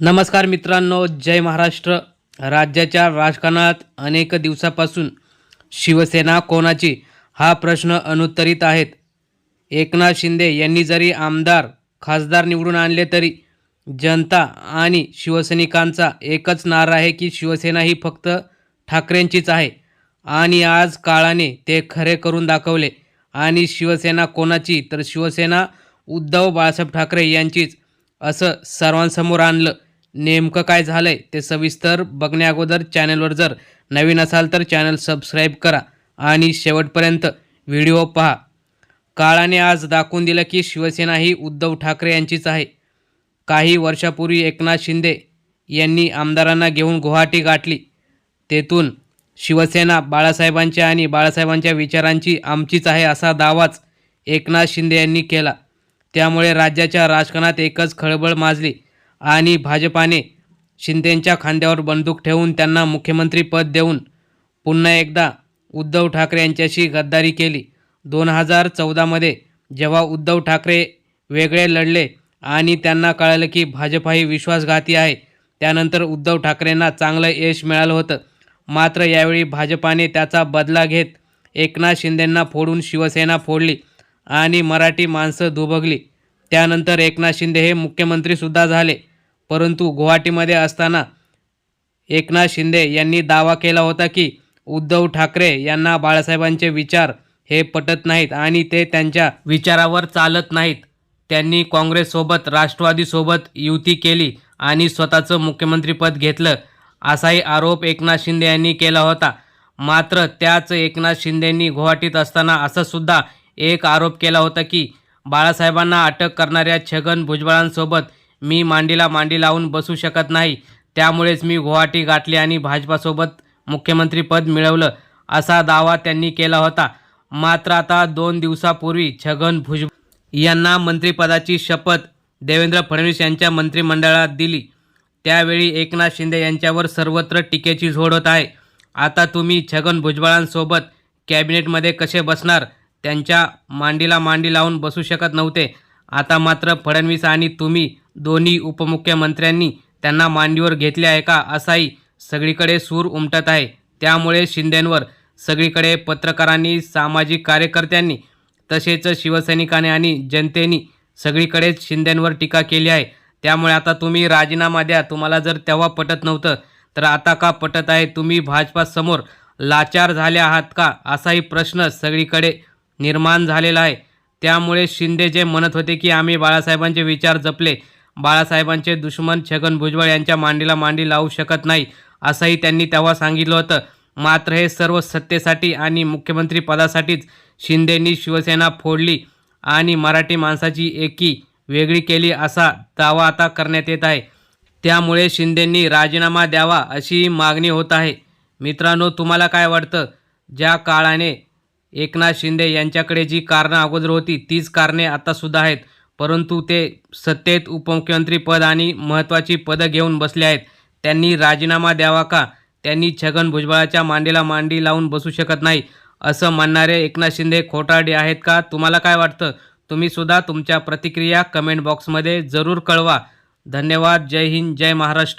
नमस्कार मित्रांनो जय महाराष्ट्र. राज्याच्या राजकारणात अनेक दिवसापासून शिवसेना कोणाची? हा प्रश्न अनुत्तरित आहेत. एकनाथ शिंदे यांनी जरी आमदार खासदार निवडून आणले तरी जनता आणि शिवसैनिकांचा एकच नारा आहे की शिवसेना ही फक्त ठाकरेंचीच आहे. आणि आज काळाने ते खरे करून दाखवले. आणि शिवसेना कोणाची? तर शिवसेना उद्धव बाळासाहेब ठाकरे यांचीच. असं सर्वांसमोर आणलं. नेमकं काय झालंय ते सविस्तर बघण्याअगोदर चॅनलवर जर नवीन असाल तर चॅनल सबस्क्राईब करा आणि शेवटपर्यंत व्हिडिओ पहा. काळाने आज दाखवून दिलं की शिवसेना ही उद्धव ठाकरे यांचीच आहे. काही वर्षापूर्वी एकनाथ शिंदे यांनी आमदारांना घेऊन गुवाहाटी गाठली. तेथून शिवसेना बाळासाहेबांच्या आणि बाळासाहेबांच्या विचारांची आमचीच आहे असा दावाच एकनाथ शिंदे यांनी केला. त्यामुळे राज्याच्या राजकारणात एकच खळबळ माजली आणि भाजपाने शिंदेंच्या खांद्यावर बंदूक ठेवून त्यांना मुख्यमंत्रीपद देऊन पुन्हा एकदा उद्धव ठाकरे यांच्याशी गद्दारी केली. दोन हजार चौदामध्ये जेव्हा उद्धव ठाकरे वेगळे लढले आणि त्यांना कळलं की भाजप ही विश्वासघाती आहे त्यानंतर उद्धव ठाकरेंना चांगलं यश मिळालं होतं. मात्र यावेळी भाजपाने त्याचा बदला घेत एकनाथ शिंदेंना फोडून शिवसेना फोडली. आणि मराठी माणसं दुभगली त्यानंतर एकनाथ शिंदे हे मुख्यमंत्रीसुद्धा झाले. परंतु गुवाहाटीमध्ये असताना एकनाथ शिंदे यांनी दावा केला होता की उद्धव ठाकरे यांना बाळासाहेबांचे विचार हे पटत नाहीत आणि ते त्यांच्या विचारावर चालत नाहीत. त्यांनी काँग्रेससोबत राष्ट्रवादीसोबत युती केली आणि स्वतःचं मुख्यमंत्रीपद घेतलं असाही आरोप एकनाथ शिंदे यांनी केला होता. मात्र त्याच एकनाथ शिंदेंनी गुवाहाटीत असताना असं सुद्धा एक आरोप केला होता की बाळासाहेबांना अटक करणाऱ्या छगन भुजबळांसोबत मी मांडीला मांडी लावून बसू शकत नाही. त्यामुळेच मी गुवाहाटी गाठली आणि भाजपासोबत मुख्यमंत्रीपद मिळवलं असा दावा त्यांनी केला होता. मात्र आता दोन दिवसापूर्वी छगन भुज यांना मंत्रिपदाची शपथ देवेंद्र फडणवीस यांच्या मंत्रिमंडळात दिली. त्यावेळी एकनाथ शिंदे यांच्यावर सर्वत्र टीकेची झोड होत आहे. आता तुम्ही छगन भुजबळांसोबत कॅबिनेटमध्ये कसे बसणार? त्यांच्या मांडीला मांडी लावून बसू शकत नव्हते. आता मात्र फडणवीस आणि तुम्ही दोन्ही उपमुख्यमंत्र्यांनी त्यांना मांडीवर घेतले आहे का असाही सगळीकडे सूर उमटत आहे. त्यामुळे शिंदेंवर सगळीकडे पत्रकारांनी सामाजिक कार्यकर्त्यांनी तसेच शिवसैनिकांनी आणि जनतेने सगळीकडेच शिंदेंवर टीका केली आहे. त्यामुळे आता तुम्ही राजीनामा द्या. तुम्हाला जर तेव्हा पटत नव्हतं तर आता का पटत आहे? तुम्ही भाजपासमोर लाचार झाले आहात का? असाही प्रश्न सगळीकडे निर्माण झालेला आहे. त्यामुळे शिंदे जे म्हणत होते की आम्ही बाळासाहेबांचे विचार जपले बाळासाहेबांचे दुश्मन छगन भुजबळ यांच्या मांडीला मांडी लावू शकत नाही असंही त्यांनी तेव्हा सांगितलं होतं. मात्र हे सर्व सत्तेसाठी आणि मुख्यमंत्री पदासाठीच शिंदेंनी शिवसेना फोडली आणि मराठी माणसाची एकी वेगळी केली असा दावा आता करण्यात येत आहे. त्यामुळे शिंदेंनी राजीनामा द्यावा अशी मागणी होत आहे. मित्रांनो तुम्हाला काय वाटतं? ज्या काळाने एकनाथ शिंदे यांच्याकडे जी कारणं अगोदर होती तीच कारणे आतासुद्धा आहेत. परंतु ते सत्तेत उपमुख्यमंत्री पद आणि महत्त्वाची पदं घेऊन बसले आहेत. त्यांनी राजीनामा द्यावा का? त्यांनी छगन भुजबळाच्या मांडीला मांडी लावून बसू शकत नाही असं म्हणणारे एकनाथ शिंदे खोटारडे आहेत का? तुम्हाला काय वाटतं? तुम्ही सुद्धा तुमच्या प्रतिक्रिया कमेंट बॉक्समध्ये जरूर कळवा. धन्यवाद. जय हिंद. जय महाराष्ट्र.